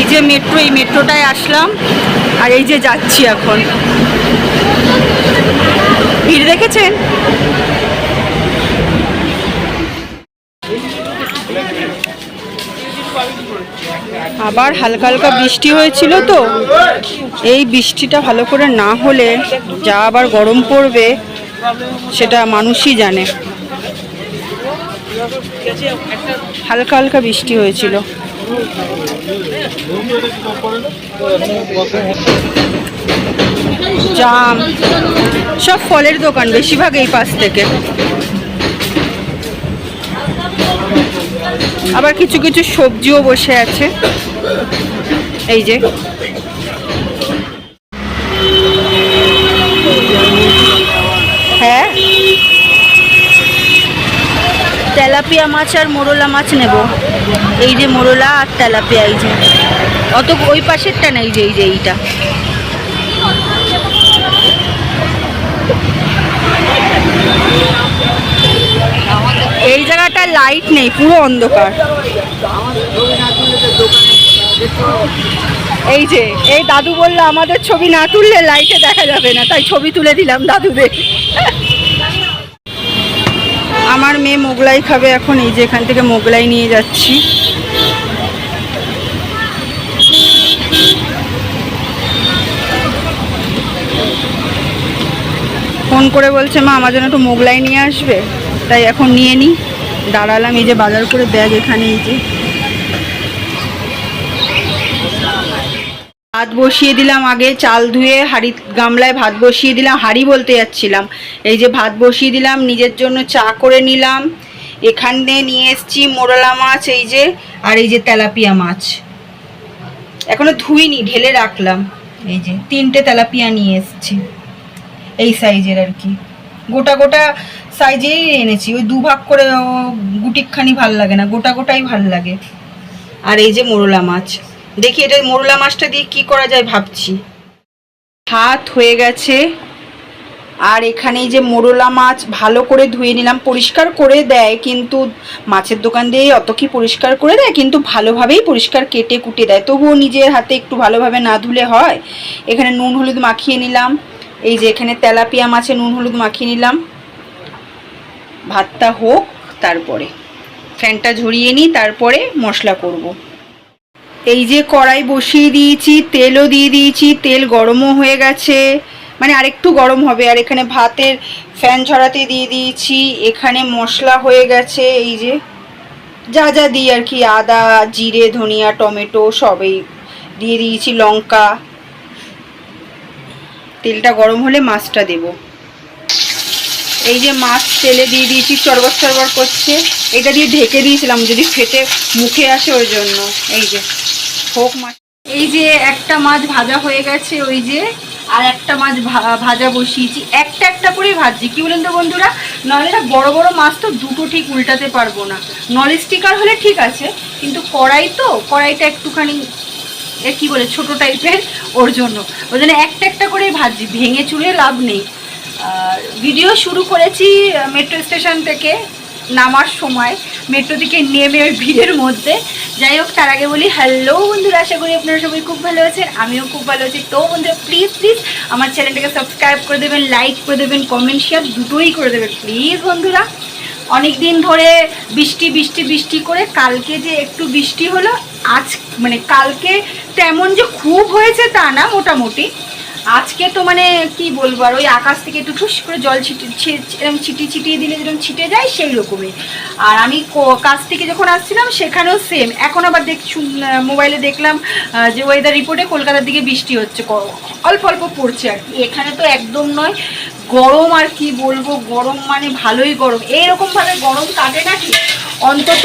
এই যে মেট্রো এই মেট্রোটায় আসলাম, আর এই যে যাচ্ছি এখন। ভিড় দেখেছেন? আবার হালকা হালকা বৃষ্টি হয়েছিল তো। এই বৃষ্টিটা ভালো করে না হলে যা আবার গরম পড়বে, সেটা মানুষই জানে। হালকা হালকা বৃষ্টি হয়েছিল। জাম। সব ফলের দোকান বেশিরভাগ এই পাশ থেকে। আবার কিছু কিছু সবজিও বসে আছে। এই যে। হ্যাঁ। তেলাপিয়া মাছ আর মোরলা মাছ নেব। এই যে মোরলা আর তেলাপিয়া, এই যে। অত ওই পাশেরটা না, এই যে এই যে এইটা। এই জায়গাটা লাইট নেই, পুরো অন্ধকার। এই যে, এই দাদু বলল, আমাদের ছবি না তুললে লাইটে দেখা যাবে না। তাই ছবি তুলে দিলাম দাদুদের। আমার মেয়ে মোগলাই খাবে এখন, এই যে এখান থেকে মোগলাই নিয়ে যাচ্ছি। ফোন করে বলছে, মা, আমার জন্য একটু মোগলাই নিয়ে আসবে? তাই এখন নিয়ে নিই দাঁড়ালাম, এই যে বাজার করে ব্যাগ এখানে, এই যে। ভাত বসিয়ে দিলাম আগে, চাল ধুয়ে হাঁড়ি গামলায় ভাত বসিয়ে দিলাম, হাঁড়ি বলতে যাচ্ছিলাম। এই যে ভাত বসিয়ে দিলাম, নিজের জন্য চা করে নিলাম। এখানে নিয়ে এসছি মোরলা মাছ, এই যে, আর এই যে তেলাপিয়া মাছ। এখনও ধুইনি, ঢেলে রাখলাম। এই যে, তিনটে তেলাপিয়া নিয়ে এসছি। এই সাইজের আর কি। গোটা গোটা সাইজেই এনেছি। ওই দুভাগ করে গুটিকখানি ভালো লাগে না, গোটা গোটাই ভালো লাগে। আর এই যে মোরলা মাছ। দেখি এটা মোরলা মাছটা দিয়ে কি করা যায় ভাবছি। ভাত হয়ে গেছে। আর এখানে যে মোরলা মাছ ভালো করে ধুয়ে নিলাম, পরিষ্কার করে দেয়, কিন্তু মাছের দোকান দিয়ে অত কি পরিষ্কার করে দেয়, কিন্তু ভালোভাবেই পরিষ্কার কেটে কুটে দেয়। তবুও নিজের হাতে একটু ভালোভাবে না ধুলে হয়। এখানে নুন হলুদ মাখিয়ে নিলাম। এই যে এখানে তেলাপিয়া মাছে নুন হলুদ মাখিয়ে নিলাম। ভাতটা হোক, তারপরে। ফ্যানটা ঝরিয়ে নিই, তারপরে মশলা করব। এই যে কড়াই বসিয়ে দিয়েছি, তেলও দিয়ে দিয়েছি, তেল গরমও হয়ে গেছে। মানে আরেকটু গরম হবে, আর এখানে ভাতের ফ্যান ঝরাতে দিয়ে দিয়েছি, এখানে মশলা হয়ে গেছে, এই যে যা যা দিই আর কি, আদা, জিরে, ধনিয়া, টমেটো সবই দিয়ে দিয়েছি, লঙ্কা। তেলটা গরম হলে মাছটা দেব। এই যে মাছ তেলে দিয়ে দিয়েছি চরবর চরবর করছে। এটা দিয়ে ঢেকে দিয়েছিলাম, যদি ফেটে মুখে আসে ওই জন্য। এই যে হোক মাছ। এই যে একটা মাছ ভাজা হয়ে গেছে, ওই যে, আর একটা মাছ ভাজা বসিয়েছি। একটা একটা করেই ভাজছি। কি বলেন তো বন্ধুরা? নাহলে না বড় বড় মাছ তো দুটো ঠিক উল্টাতে পারব না। নন স্টিকার হলে ঠিক আছে, কিন্তু কড়াই তো, কড়াইটা একটুখানি কি বলে, ছোট টাইপের ওর জন্য। ওই জন্য একটা একটা করেই ভাজছি। ভেঙে চুলে লাভ নেই। ভিডিও শুরু করেছি মেট্রো স্টেশন থেকে নামার সময় মেট্রো থেকে নেমে ভিড়ের মধ্যে। যাই হোক, তার আগে বলি হ্যালো বন্ধুরা, আশা করি আপনারা সবাই খুব ভালো আছেন, আমিও খুব ভালো আছি। তো বন্ধুরা প্লিজ প্লিজ আমার চ্যানেলটাকে সাবস্ক্রাইব করে দেবেন লাইক করে দেবেন কমেন্ট শেয়ার দুটোই করে দেবেন। প্লিজ বন্ধুরা অনেক দিন ধরে বৃষ্টি বৃষ্টি বৃষ্টি করে কালকে যে একটু বৃষ্টি হলো, আজ মানে কালকে তেমন যে খুব হয়েছে তা না, মোটামুটি। আজকে তো মানে কি বলব, আর ওই আকাশ থেকে একটু ঠুস করে জল ছিটি এরকম ছিটি ছিটিয়ে দিলে যেরকম ছিটে যায়, সেই রকমই। আর আমি কো- কাজ থেকে যখন আসছিলাম, সেখানেও সেম এখন আবার দেখ মোবাইলে দেখলাম যে ওয়েদার রিপোর্টে কলকাতার দিকে বৃষ্টি হচ্ছে অল্প অল্প পড়ছে আর কি। এখানে তো একদম নয়, গরম আর কি বলব, গরম মানে ভালোই গরম। এইরকমভাবে গরম কাটে না ঠিক অন্তত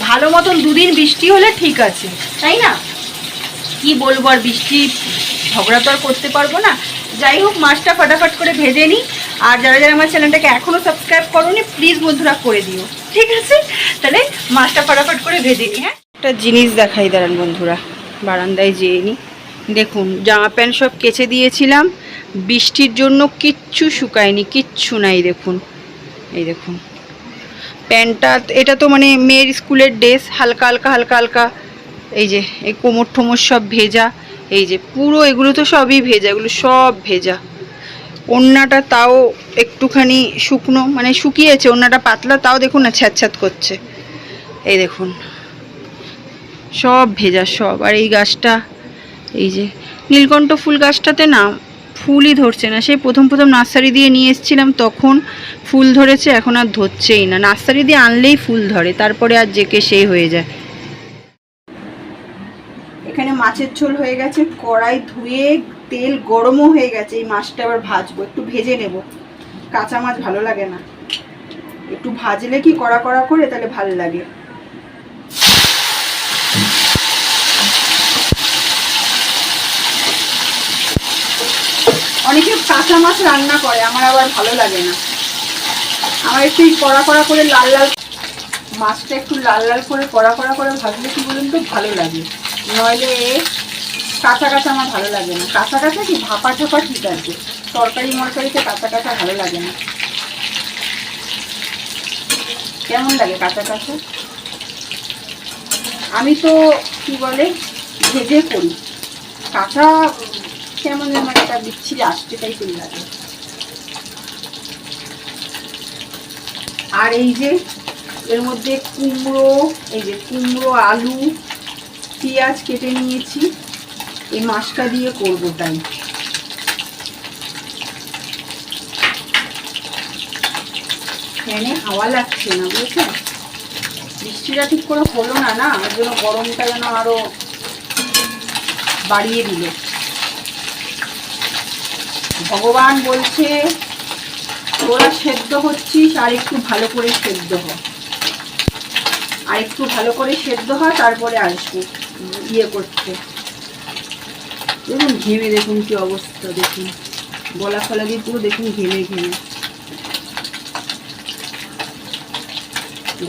ভালো মতন দুদিন বৃষ্টি হলে ঠিক আছে, তাই না? কি বলব আর বৃষ্টি ঝগড়া তো আর করতে পারব না। যাই হোক, মাছটা ফটাফট করে ভেজে নিই। আর যারা যারা আমার চ্যানেলটাকে এখনও সাবস্ক্রাইব করোনি প্লিজ বন্ধুরা করে দিও। ঠিক আছে? তাহলে মাছটা ফটাফট করে ভেজে নিই হ্যাঁ? একটা জিনিস দেখাই, দাঁড়ান বন্ধুরা। বারান্দায় যেয়ে নিই। দেখুন, জামা প্যান্ট সব কেচে দিয়েছিলাম। বৃষ্টির জন্য কিচ্ছু শুকায়নি, কিচ্ছু নাই, দেখুন। এই দেখুন। প্যান্টটা, এটা তো মানে মেয়ের স্কুলের ড্রেস, হালকা হালকা হালকা হালকা। এই যে, এই কোমর ঠোমর সব ভেজা। এই যে পুরো এগুলো তো সবই ভেজা, এগুলো সব ভেজা। ওড়নাটা তাও একটুখানি শুকনো মানে শুকিয়েছে ওড়নাটা পাতলা, তাও দেখুন না ছ্যাঁত করছে। এই দেখুন, সব ভেজা সব। আর এই গাছটা, এই যে নীলকণ্ঠ ফুল গাছটাতে না ফুলই ধরছে না। সেই প্রথম প্রথম নার্সারি দিয়ে নিয়ে এসেছিলাম, তখন ফুল ধরেছে, এখন আর ধরছেই না। নার্সারি দিয়ে আনলেই ফুল ধরে, তারপরে আর যে কে সেই হয়ে যায়। মাছের ঝোল হয়ে গেছে, কড়াই ধুয়ে তেল গরমও হয়ে গেছে, এই মাছটা আবার ভাজবো, একটু ভেজে নেব। কাঁচা মাছ ভালো লাগে না। একটু ভাজলে কি কড়া কড়া করে, তাহলে ভালো লাগে। অনেকে কাঁচা মাছ রান্না করে, আমার আবার ভালো লাগে না। আমার একটু কড়া কড়া করে লাল লাল মাছটা একটু লাল লাল করে কড়া কড়া করে ভাজলে কি বলুন তো, ভালো লাগে। নইলে কাঁচা কাঁচা আমার ভালো লাগে না। কাঁচা কাঁচা কি? ভাপা ঠাপা ঠিক আছে। তরকারি, মরকারিতে কাঁচা কাঁচা ভালো লাগে না। কেমন লাগে কাঁচা কাঁচা আমি তো, কি বলে, ভেজে করি। কাঁচা কেমন যেন একটা বিচ্ছিরি আসতে টাইপের লাগে আর এই যে, এর মধ্যে কুমড়ো, এই যে কুমড়ো, আলু পেঁয়াজ কেটে নিয়েছি। এই মাছটা দিয়ে করব তাই। ফ্যানে হাওয়া লাগছে না বুঝেছেন বৃষ্টিটা ঠিক করে হলো না না? ওর জন্য গরমটা যেন আরও বাড়িয়ে দিল। ভগবান বলছে, তোরা সেদ্ধ হচ্ছিস, আর একটু ভালো করে সেদ্ধ হ। আর একটু ভালো করে সেদ্ধ হয় তারপরে আসব। ইয়ে করতে দেখুন ঘেমে, দেখুন কি অবস্থা, দেখুন। গলা ফলা দিয়ে পুরো দেখুন ঘেমে ঘেমে।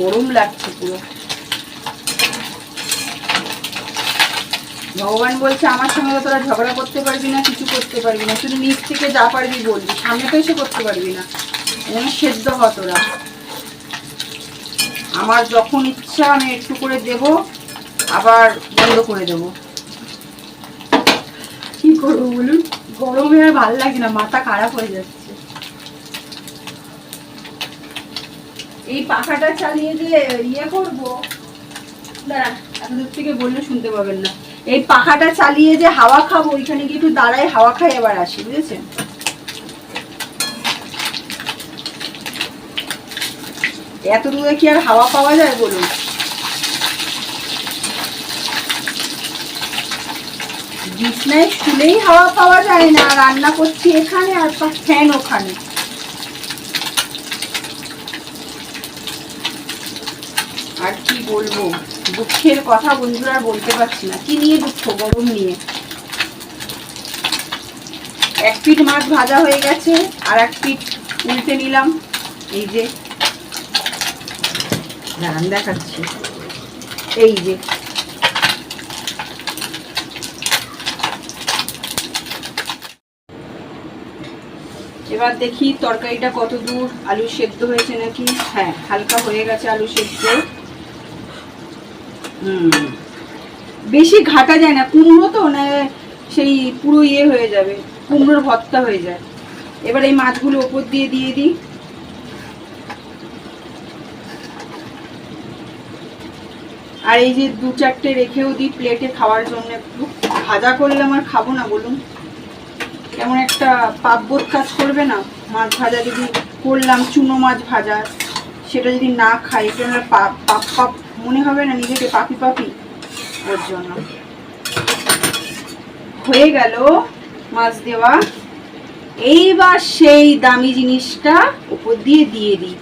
গরম লাগছে পুরো। ভগবান বলছে, আমার সঙ্গে তোরা ঝগড়া করতে পারবি না, কিছু করতে পারবি না। শুধু নিচ থেকে যা পারবি বলবি, সামনে তো এসে করতে পারবি না। যেন সেদ্ধ হ তোরা। আমার যখন ইচ্ছা আমি একটু করে দেব আবার বন্ধ করে দেব। কি করব বলুন? গরমে আর ভালো লাগে না, মাথা খারাপ হয়ে যাচ্ছে। এই পাখাটা চালিয়ে যে ইয়ে করব? দাঁড়া, এত দূর থেকে বললে শুনতে পাবেন না। এই পাখাটা চালিয়ে যে হাওয়া খাব, ওইখানে গিয়ে একটু দাঁড়ায় হাওয়া খাই এবার আসি, বুঝেছেন? এত দূরে কি আর হাওয়া পাওয়া যায় বলুন? বিছনায় শুলেই হাওয়া পাওয়া যায় না, রান্না করছি এখানে আর ফ্যান ওখানে। আর কি বলব? দুঃখের কথা বন্ধুরা বলতে পারছি না। কি নিয়ে দুঃখ, গরম নিয়ে? এক পিঠ মাছ ভাজা হয়ে গেছে, আর এক পিঠ উল্টে নিলাম। এই যে দেখাচ্ছি। এই যে এবার দেখি তরকারিটা কত দূর? আলু সেদ্ধ হয়েছে নাকি? হ্যাঁ হালকা হয়ে গেছে আলু সেদ্ধ। বেশি ঘাটা যায় না, কুমড়ো তো, না সেই পুরো ইয়ে হয়ে যাবে, কুমড়োর ভর্তা হয়ে যায়। এবার এই মাছগুলো ওপর দিয়ে দিয়ে দিই। আর এই যে দু চারটে রেখেও দিই প্লেটে খাওয়ার জন্য একটু। ভাজা করলে আমার খাব না, বলুন। কেমন একটা পাপবোধ কাজ করবে না? মাছ ভাজা যদি করলাম, চুনো মাছ ভাজা, সেটা যদি না খাই কেন পাপ পাপ পাপ মনে হবে না নিজেকে পাপি পাপি? ওর জন্য হয়ে গেল মাছ দেওয়া। এইবার সেই দামি জিনিসটা উপর দিয়ে দিয়ে দিই।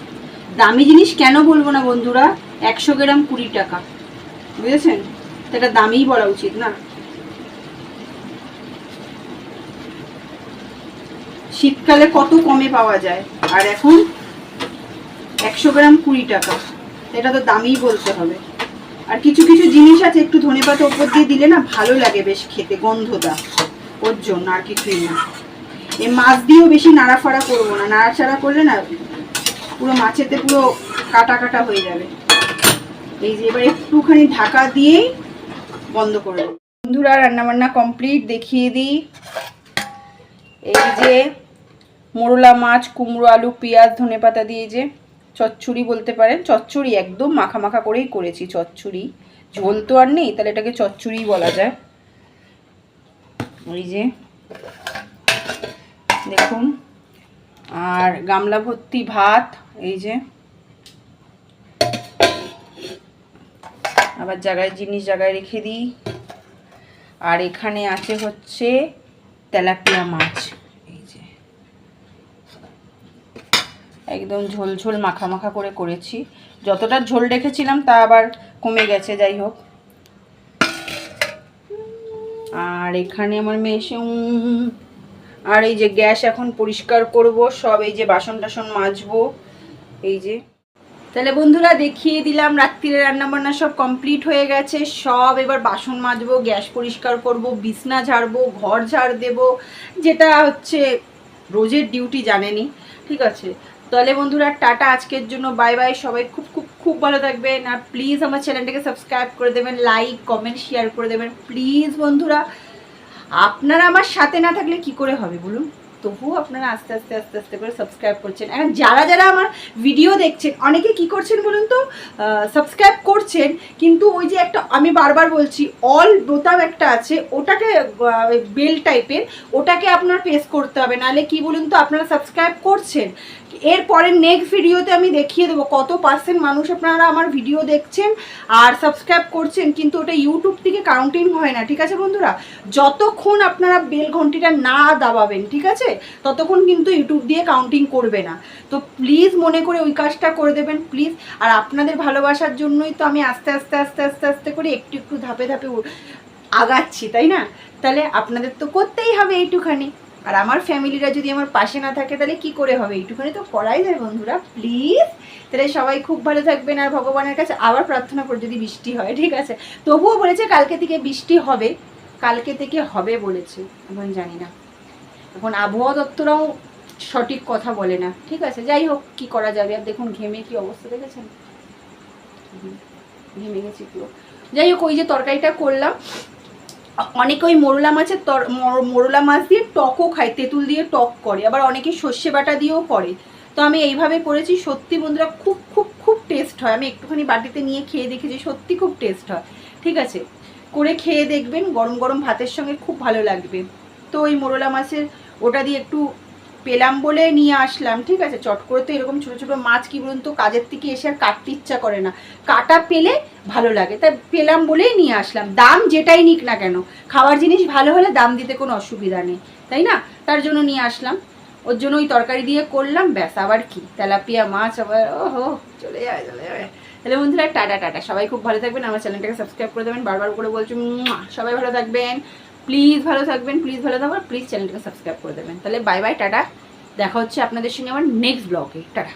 দামি জিনিস কেন বলব না বন্ধুরা? একশো গ্রাম কুড়ি টাকা। বুঝেছেন? তো এটা দামিই বলা উচিত না। শীতকালে কত কমে পাওয়া যায়? আর এখন একশো গ্রাম কুড়ি টাকা। এটা তো দামিই বলতে হবে। আর কিছু কিছু জিনিস আছে, একটু ধনে পাতা ওপর দিয়ে দিলে না ভালো লাগে বেশ খেতে, গন্ধটা। ওর জন্য আর কিছুই না। এই মাছ দিয়েও বেশি নাড়াফাড়া করব না। নাড়াচাড়া করলে না পুরো মাছেতে পুরো কাটা কাটা হয়ে যাবে। এই যে এবার একটুখানি ঢাকা দিয়েই বন্ধ করে দেবো বন্ধুরা, রান্নাবান্না কমপ্লিট, দেখিয়ে দিই। এই যে মোরলা মাছ, কুমড়ো আলু, পেঁয়াজ, ধনে পাতা দিয়ে যে চচ্চড়ি বলতে পারেন, চচ্চড়ি একদম মাখা মাখা করেই করেছি চচ্চড়ি। ঝোল তো আর নেই, তাহলে এটাকে চচ্চড়ি বলা যায়। ওই যে, দেখুন, আর গামলা ভর্তি ভাত, এই যে, আবার জায়গায় জিনিস জায়গায় রেখে দিই। আর এখানে আছে হচ্ছে তেলাপিয়া মাছ এই যে একদম ঝোল ঝোল মাখা মাখা করে করেছি। যতটা ঝোল রেখেছিলাম তা আবার কমে গেছে, যাই হোক। আর এখানে আমার মেয়ে এসে আর এই যে গ্যাস এখন পরিষ্কার করব, সব এই যে বাসন টাসন মাজবো, এই যে। তাহলে বন্ধুরা দেখিয়ে দিলাম, রাত্রিরে রান্নাবান্না সব কমপ্লিট হয়ে গেছে। সব এবার বাসন মাজবো, গ্যাস পরিষ্কার করব, বিছনা ঝাড়বো, ঘর ঝাড় দেব, যেটা হচ্ছে রোজের ডিউটি জানেনি, ঠিক আছে? তাহলে বন্ধুরা, টাটা, আজকের জন্য বাই বাই সবাই খুব খুব খুব ভালো থাকবেন। আর প্লিজ আমার চ্যানেলটাকে সাবস্ক্রাইব করে দেবেন লাইক কমেন্ট শেয়ার করে দেবেন। প্লিজ বন্ধুরা, আপনারা আমার সাথে না থাকলে কি করে হবে বলুন? তবুও আপনারা আস্তে আস্তে আস্তে আস্তে করে সাবস্ক্রাইব করছেন। এখন যারা যারা আমার ভিডিও দেখছেন, অনেকে কি করছেন বলুন তো? সাবস্ক্রাইব করছেন, কিন্তু ওই যে একটা, আমি বারবার বলছি অল বোতাম একটা আছে, ওটাকে বেল টাইপের ওটাকে আপনার প্রেস করতে হবে। নাহলে কি বলুন তো, আপনারা সাবস্ক্রাইব করছেন এরপরে নেক্সট ভিডিওতে আমি দেখিয়ে দেবো কত পার্সেন্ট মানুষ আপনারা আমার ভিডিও দেখছেন আর সাবস্ক্রাইব করছেন, কিন্তু ওটা ইউটিউব থেকে কাউন্টিং হয় না, ঠিক আছে বন্ধুরা? যতক্ষণ আপনারা বেল ঘন্টিটা না দাবাবেন, ঠিক আছে? ততক্ষণ কিন্তু ইউটিউব দিয়ে কাউন্টিং করবে না। তো প্লিজ মনে করে ওই কাজটা করে দেবেন প্লিজ আর আপনাদের ভালোবাসার জন্যই তো আমি আস্তে আস্তে আস্তে আস্তে আস্তে করে একটু একটু ধাপে ধাপে আগাচ্ছি, তাই না? তাহলে আপনাদের তো করতেই হবে এইটুখানি। আর আমার ফ্যামিলিরা যদি আমার পাশে না থাকে, তাহলে কি করে হবে? এইটুখানি তো করাই যায় বন্ধুরা প্লিজ তাহলে সবাই খুব ভালো থাকবেন আর ভগবানের কাছে আবার প্রার্থনা করে যদি বৃষ্টি হয়, ঠিক আছে? তবুও বলেছে কালকে থেকে বৃষ্টি হবে, কালকে থেকে হবে বলেছে, এখন জানি না। এখন আবহাওয়া দপ্তরাও সঠিক কথা বলে না, ঠিক আছে? যাই হোক, কি করা যাবে? আর দেখুন, ঘেমে কি অবস্থা দেখেছেন? ঘেমে গেছি পুরো। যাই হোক, ওই যে তরকারিটা করলাম অনেকে ওই মোরলা মাছের তর, মর- মোরলা মাছ দিয়ে টকও খায়, তেঁতুল দিয়ে টক করে, আবার অনেকে সর্ষে বাটা দিয়েও করে। তো আমি এইভাবে করেছি সত্যি বন্ধুরা খুব খুব খুব টেস্ট হয়। আমি একটুখানি বাটিতে নিয়ে খেয়ে দেখেছি, সত্যি খুব টেস্ট হয়। ঠিক আছে? করে খেয়ে দেখবেন, গরম গরম ভাতের সঙ্গে খুব ভালো লাগবে। তো ওই মোরলা মাছের ওটা দিয়ে একটু পেলাম বলে নিয়ে আসলাম, ঠিক আছে? চট করে তো এরকম ছোটো ছোটো মাছ কি বলুন তো, কাজের থেকে এসে আর কাটতে ইচ্ছা করে না। কাটা পেলে ভালো লাগে। তাই পেলাম বলেই নিয়ে আসলাম। দাম যেটাই নিক না কেন, খাওয়ার জিনিস ভালো হলে দাম দিতে কোনো অসুবিধা নেই, তাই না? তার জন্য নিয়ে আসলাম। ওর জন্য ওই তরকারি দিয়ে করলাম, ব্যাস। আবার কি? তেলাপিয়া মাছ, আবার ও হো চলে যায় চলে যাবে। তাহলে বন্ধুরা, টাটা টাটা। সবাই খুব ভালো থাকবেন। আমার চ্যানেলটাকে সাবস্ক্রাইব করে দেবেন। বারবার করে বলছি সবাই ভালো থাকবেন। প্লিজ ভালো থাকবেন প্লিজ ভালো থাকবেন প্লিজ চ্যানেলটাকে সাবস্ক্রাইব করে দেবেন। তাহলে বাই বাই টাটা। দেখা হচ্ছে আপনাদের সঙ্গে আমার নেক্সট ব্লগে টাটা।